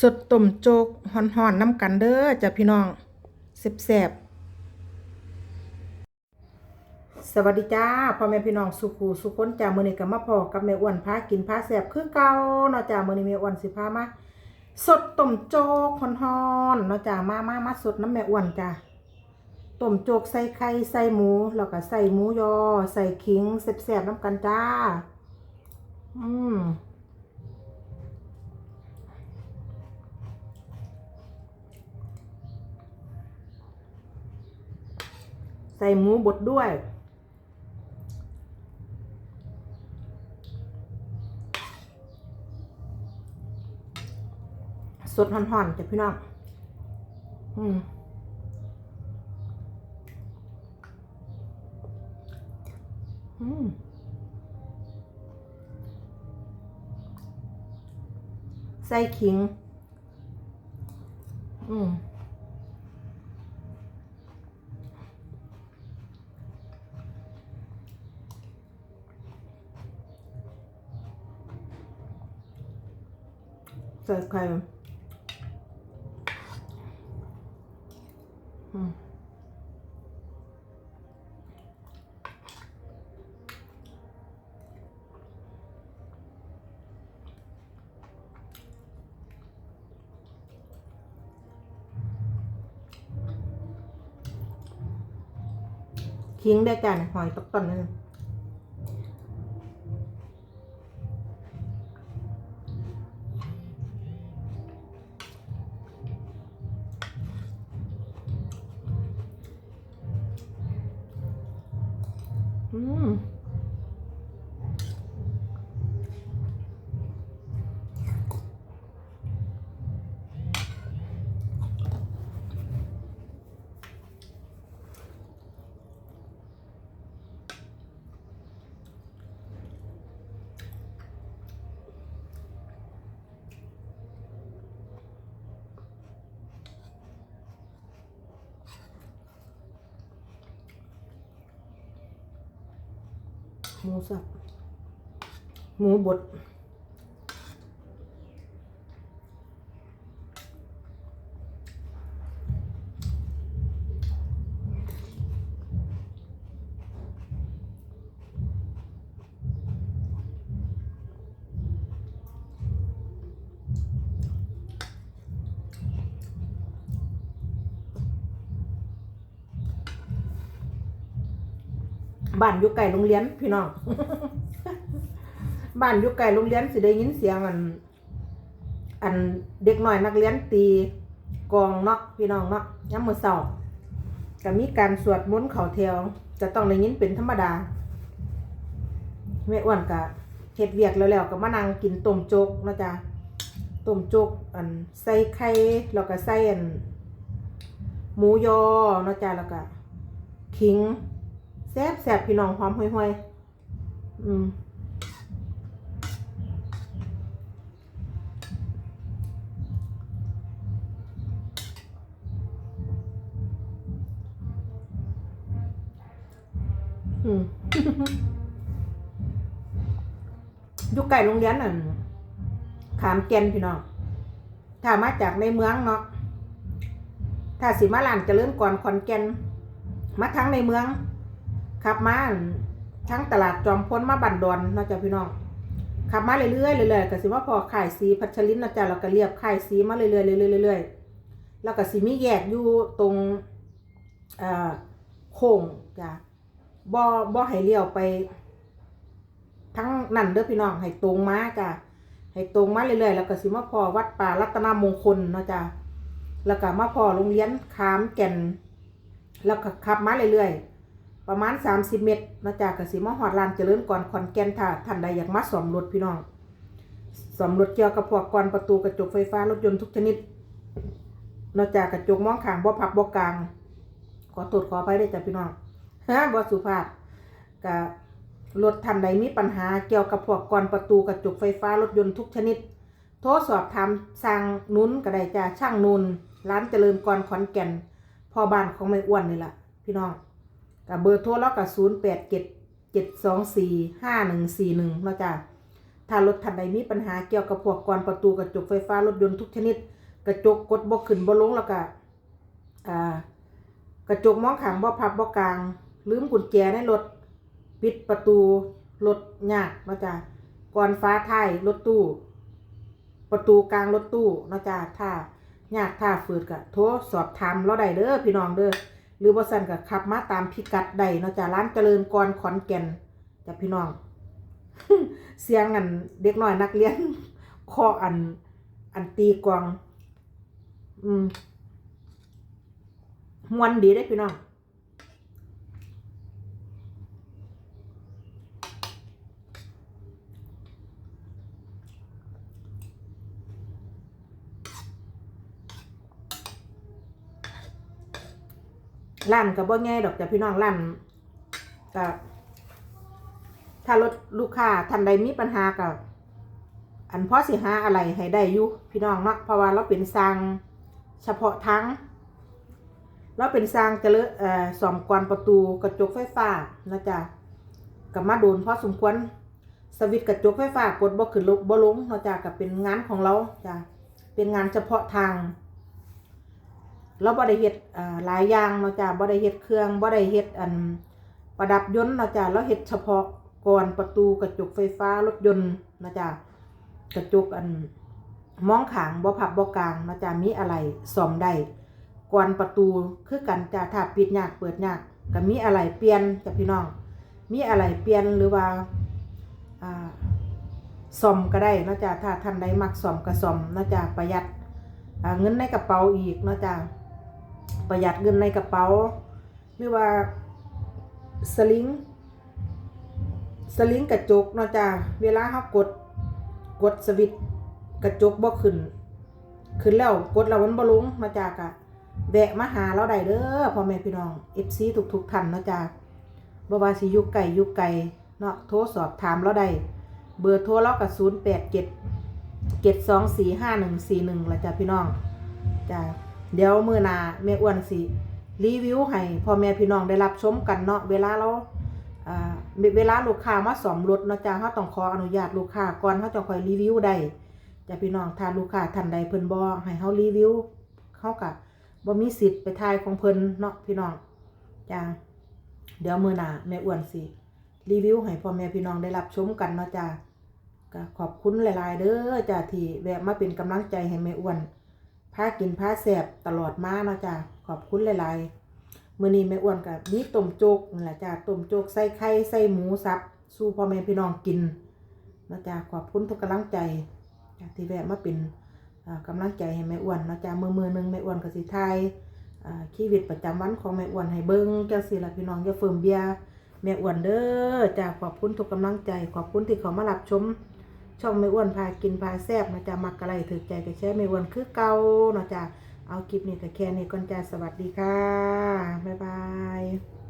สดต้มโจกห่อนๆน้ำกันเด้อจ้ะพี่น้องแซ่บๆสวัสดีจ้าพ่อแม่พี่น้องสุขูสุขคนจ้ามื้อนี้ก็มาพอกับแม่อ้วนพากินพาแซ่บคือเก่าเนาะจ้ามื้อนี้แม่อ้วนสิพามาสดต้มโจกห่อนๆเนาะจ้ามามามาสดน้ำแม่อ้วนจ้าต้มโจกใส่ไข่ใส่หมูแล้วก็ใส่หมูยอ ใส่ขิงแซ่บๆน้ำกันจ้าอืม ส่หมูบดด้วย สดห่อนๆจ้ะพี่น้อง อืมอืมใส่ขิง อืม ใส่ไข่อืมขิงได้จานหอยตกต้นนึง อื หมูสับหมูบด บ้านอยู่ไกลโรงเรียนพี่น้อง บ้านอยู่ไกลโรงเรียนสิได้ยินเสียงอัน อันเด็กน้อยนักเรียนตีกองเนาะพี่น้องเนาะยามมื้อเช้าก็มีการสวดมนต์เข้าแถวจะต้องได้ยินเป็นธรรมดาแม่อ้วนก็เฮ็ดเวียกแล้วแล้วก็มานั่งกินต้มโจกนะจ้ะต้มโจกอันใส่ไข่แล้วก็ใส่อันหมูยอนะจ้ะแล้วก็ขิง แซ่บแซ่บพี่น้องหอมห่วยๆอืมอืมอยู่ไก่โรงเรียนน่ะขามแกนพี่น้อง ถ้ามาจากในเมืองเนาะ ถ้าสิมาลานจะเริญก่อนขอนแกนมาทั้งในเมือง ขับมาทั้งตลาดจอมพ้นมาบันดอนนาะจ้ะพี่น้องขับมาเรื่อยๆเรื่อยๆก็สิว่าพอขายสีพัชรินนาะจ้ะเราก็เรียบขายสีมาเรื่อยๆเรื่อยๆเรื่อยๆแล้วก็สิมีแยกอยู่ตรงเอ่อโค้งจ้ะบ่บ่ให้เลี้ยวไป ทั้งนั่นเด้อพี่น้องให้ตรงมาจ้ะให้ตรงมาเรื่อยๆแล้วก็สิมาพอวัดป่ารัตนมงคลนาะจ้ะแล้วก็มาพอโรงเรียนขามแก่น แล้วก็ขับมาเรื่อยๆ ประมาณ 30 เมตรนะจ๊ะกสิมาหอดลานเจริญก่อนขอนแก่นถ้าท่านใดอยากมาสอมรถพี่น้องสอมรถเกี่ยวกับพวกก่อนประตูกระจกไฟฟ้ารถยนต์ทุกชนิดนอกจากกระจกมองข้างบ่พับบ่กลาง ขอตรวจขอไปได้จ้ะพี่น้องฮะบ่สุภาพกับรถท่านใดมีปัญหาเกี่ยวกับพวกก่อนประตูกระจกไฟฟ้ารถยนต์ทุกชนิด โทรสอบถามสั่งนุ้นก็ได้จ้ะช่างนุนร้านเจริญก่อนขอนแก่นพ่อบ้านของแม่อ้วนนี่แหละพี่น้อง กับเบอร์โทรแล้วกับศูนย์แปดเจ็ดเจ็ดสองสี่ห้าหนึ่งสี่หนึ่งแล้วจ้ะถ้ารถท่านใดมีปัญหาเกี่ยวกับพวกกรประตูกระจกไฟฟ้ารถยนต์ทุกชนิด กระจกกดบ่ขึ้นบ่ลงแล้วก็อ่ากระจกมองข้างบ่พับบ่กลาง ลืมกุญแจในรถปิดประตูรถยากนะจ้ะก่อนฟ้าท้ายรถตู้ ประตูกลางรถตู้นะจ้ะถ้ายากถ้าฝืดก็โทรสอบถามเราได้เด้อพี่น้องเด้อ หรือบ่ซั่นก็ขับมาตามพิกัดใดเนาะจ้ะร้านเจริญกรขอนแก่นจ้ะพี่น้อง เสียงอันเด็กน้อยนักเรียนข้ออันอันตีกอง อืมมวนดีได้พี่น้อง ร้านก็บ่ง่ายดอกจ้ะพี่น้องร้านก็ถ้ารถลูกค้าท่านใดมีปัญหากับอันพอสิหาอะไรให้ได้อยู่พี่น้องเนาะเพราะว่าเราเป็นสร้างเฉพาะทางเราเป็นสร้างจะเลอะเอ่อสอมกวนประตูกระจกไฟฟ้านะจ๊ะกับมาโดนพอสมควรสวิตกระจกไฟฟ้ากดบ่ขึ้นลงบ่ลงนะจ๊ะกับเป็นงานของเราจ้ะเป็นงานเฉพาะทาง เราบ่ได้เฮ็ดหลายอย่างเนาะจ้ะบ่ได้เฮ็ดเครื่องบ่ได้เฮ็ดอันประดับยนต์เนาะจ้ะเราเฮ็ดเฉพาะก่อนประตูกระจกไฟฟ้ารถยนต์เนาะจ้ะกระจกอันมองขางบ่พับบ่กลางเนาะจ้ะมีอะไรซ่อมได้ก่อนประตูคือกันจ้ะถ้าปิดยากเปิดยากก็มีอะไรเปลี่ยนจ้ะพี่น้อง มีอะไรเปลี่ยนหรือว่าอ่าซ่อมก็ได้นะจ้ะถ้าท่านใดมักซ่อมก็ซ่อมนะจ้ะประหยัดเงินในกระเป๋าอีกนะจ้ะ ประหยัดเงินในกระเป๋า หรือว่าสลิงสลิงกระจกเนาะจ้ะเวลาเขากดกดสวิตกระจกบ่ขึ้น ขึ้นแล้วกดแล้วมันบ่ลงมาจากอะแวะมาหาเราได้เด้อพ่อแม่พี่น้อง FC ทุกๆท่านเนาะจ้ะบ่ว่าสิยู่ไกลอยู่ไกลเนาะโทรสอบถามเราได้เบอร์โทรเราก็087 7245141ละจ้ะพี่น้องจ้ะ เดี๋ยวมือนาแม่อ้วนสิรีวิวให้พ่อแม่พี่น้องได้รับชมกันเนาะเวลาเราอ่าเวลาลูกค้ามาสอมรถเนาะจ้าเขาต้องขออนุญาตลูกค้าก่อนเขาจะคอยรีวิวได้จ้าพี่น้องถ้าลูกค้าท่านใดเพิ่นบ่ให้เขารีวิวเขาก็บ่มีสิทธิ์ไปทายของเพิ่นเนาะพี่น้องจ้าเดี๋ยวมือหนาแม่อ้วนสิรีวิวให้พ่อแม่พี่น้องได้รับชมกันเนาะจ้าก็ขอบคุณหลาย ๆ เด้อจ้าที่แวะมาเป็นกำลังใจให้แม่อ้วน พากินพาแสบตลอดมาเนาะจ้ะขอบคุณหลายๆมื้อนี้แม่อ้วนกับมีต้มโจกนั่แหละจ้ะต้มโจกใส่ไข่ใส่หมูสับ สู้พ่อแม่พี่น้องกินเนาะจ้ะขอบคุณทุกกำลังใจที่แวะมาเป็นอ่ากำลังใจให้แม่อ้วนเนาะจ้ะมือมือหนึงแม่อ้วนก็สิทยอ่าชีวิตประจำวันของแม่อ้วนให้เบิ่งจังซี่ล่ะพี่น้องอย่าเฟิ่มเบียแม่อ้วนเด้อจ้ะขอบคุณทุกกำลังใจ ขอบคุณที่เขามารับชม ช่องไม่อ้วนพากินพาแซบนะจ๊ะมักอะไรถือใจกับแช่ไม่อ้วนคือเก่านะจ๊ะเอาคลิปนี้ก็แค่นี้ก่อนจ้าสวัสดีค่ะบ๊ายบาย